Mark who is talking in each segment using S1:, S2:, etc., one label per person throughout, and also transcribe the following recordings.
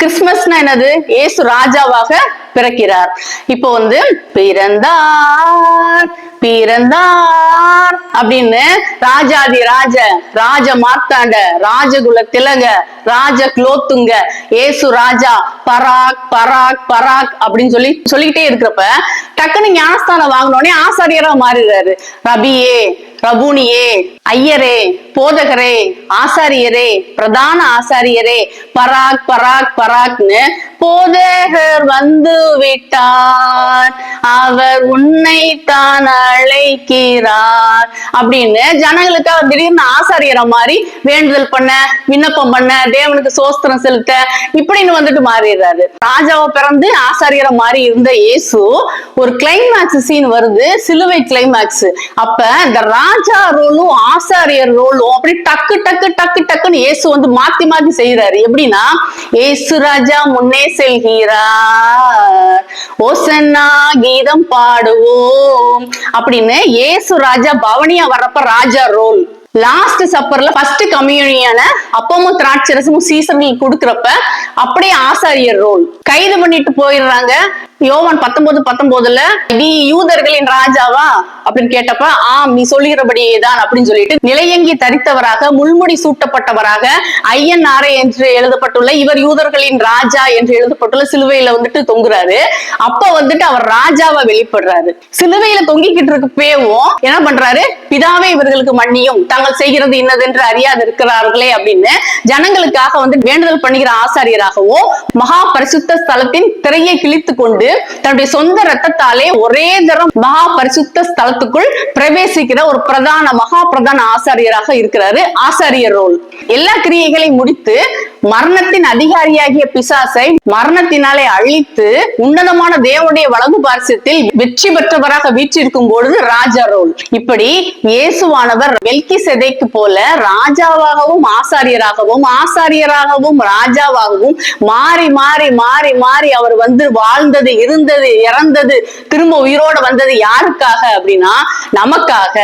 S1: கிறிஸ்துமஸ்னா என்னது ஏசு ராஜாவாக பிறக்கிறார் இப்போ வந்து பிறந்தார் பிறந்தார் அப்படின்னு ராஜாதி ராஜ ராஜ மார்த்தாண்ட ராஜகுல திலங்க ராஜ குலோத்துங்க ஏசு ராஜா பராக் பராக் பராக் அப்படின்னு சொல்லி சொல்லிக்கிட்டே இருக்கிறப்ப டக்குன்னு ஞானஸ்தானம் வாங்கினோடனே ஆசாரியரா மாறிடுறாரு ரபியே பிரபுனியே ஐயரே போதகரே ஆசாரியரே பிரதான ஆசாரியரே பராக் பராக் பராக்னு போதகர் வந்து விட்டார் அவர் உன்னை தான் அழைக்கிறார் அப்படின்னு ஜனங்களுக்கு அவர் திடீர்னு ஆசாரியரை மாதிரி வேண்டுதல் பண்ண விண்ணப்பம் பண்ண தேவனுக்கு சோஸ்திரம் செலுத்த இப்படின்னு வந்துட்டு மாறிடுறாரு ராஜாவை பிறந்து ஆசாரியரை மாதிரி இருந்த இயேசு ஒரு கிளைமேக்ஸ் சீன் வருது சிலுவை கிளைமேக்ஸ் அப்ப இந்த ராஜா ரோலும் ஆசாரியர் ரோலும் அப்படி டக்கு டக்கு டக்கு டக்குன்னு ஏசு வந்து மாத்தி மாத்தி செய்யறாரு எப்படின்னா ஏசு ராஜா முன்னே செல்கிறா ஓசன்னா கீதம் பாடுவோம் அப்படின்னு ஏசு ராஜா பவனியா வர்றப்ப ராஜா ரோல் லாஸ்ட் சப்பர்ல ஃபர்ஸ்ட் கம்யூனியான அப்பமும் திராட்சரசமும் சீசன்கள் கொடுக்கறப்ப அப்படியே ஆசாரியர் ரோல் கைது பண்ணிட்டு போயிடுறாங்க யோவான் பத்தொன்பது பத்தொன்பதுல நீ யூதர்களின் ராஜாவா அப்படின்னு கேட்டப்ப ஆம் நீ சொல்லுகிறபடியே தான் அப்படின்னு சொல்லிட்டு நிலையங்கி தரித்தவராக முள்முடி சூட்டப்பட்டவராக ஐயன் ஆரை என்று எழுதப்பட்டுள்ள இவர் யூதர்களின் ராஜா என்று எழுதப்பட்டுள்ள சிலுவையில வந்துட்டு தொங்குறாரு அப்ப வந்துட்டு அவர் ராஜாவா வெளிப்படுறாரு சிலுவையில தொங்கிக்கிட்டு இருக்க பேவும் என்ன பண்றாரு பிதாவே இவர்களுக்கு மன்னியும் தாங்கள் செய்கிறது இன்னது என்று அறியாது இருக்கிறார்களே அப்படின்னு ஜனங்களுக்காக வந்து வேண்டுதல் பண்ணுகிற ஆசாரியராகவோ மகா பரிசுத்த ஸ்தலத்தின் திரையை கிழித்து கொண்டு தன்னுடைய சொந்த ரத்தத்தாலே ஒரே தரம் மகா பரிசுத்த ஸ்தலத்துக்குள் பிரவேசிக்கிற ஒரு பிரதான மகா பிரதான ஆசாரியராக இருக்கிறாரு ஆசாரியர் ரோல் எல்லா கிரியைகளையும் முடித்து மரணத்தின் அதிகாரியாகிய பிசாசை மரணத்தினாலே அழித்து உன்னதமான தேவனுடைய வலது பாரசியத்தில் வெற்றி பெற்றவராக வீற்றிருக்கும் பொழுது ராஜா ரோல் இப்படி இயேசுவானவர் வெல்கி செதைக்கு போல ராஜாவாகவும் ஆசாரியராகவும் ஆசாரியராகவும் ராஜாவாகவும் மாறி மாறி மாறி மாறி அவர் வந்து வாழ்ந்தது இருந்தது இறந்தது திரும்ப உயிரோடு வந்தது யாருக்காக அப்படின்னா நமக்காக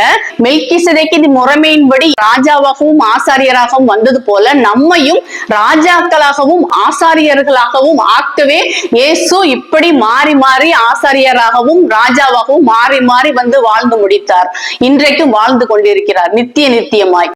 S1: மெல்கி சிதைக்கு முறைமையின்படி ராஜாவாகவும் ஆசாரியராகவும் வந்தது போல நம்மையும் ராஜாக்களாகவும் ஆசாரியர்களாகவும் ஆக்கவே இயேசு இப்படி மாறி மாறி ஆசாரியராகவும் ராஜாவாகவும் மாறி மாறி வந்து வாழ்ந்து முடித்தார் இன்றைக்கும் வாழ்ந்து கொண்டிருக்கிறார் நித்திய நித்தியமாய்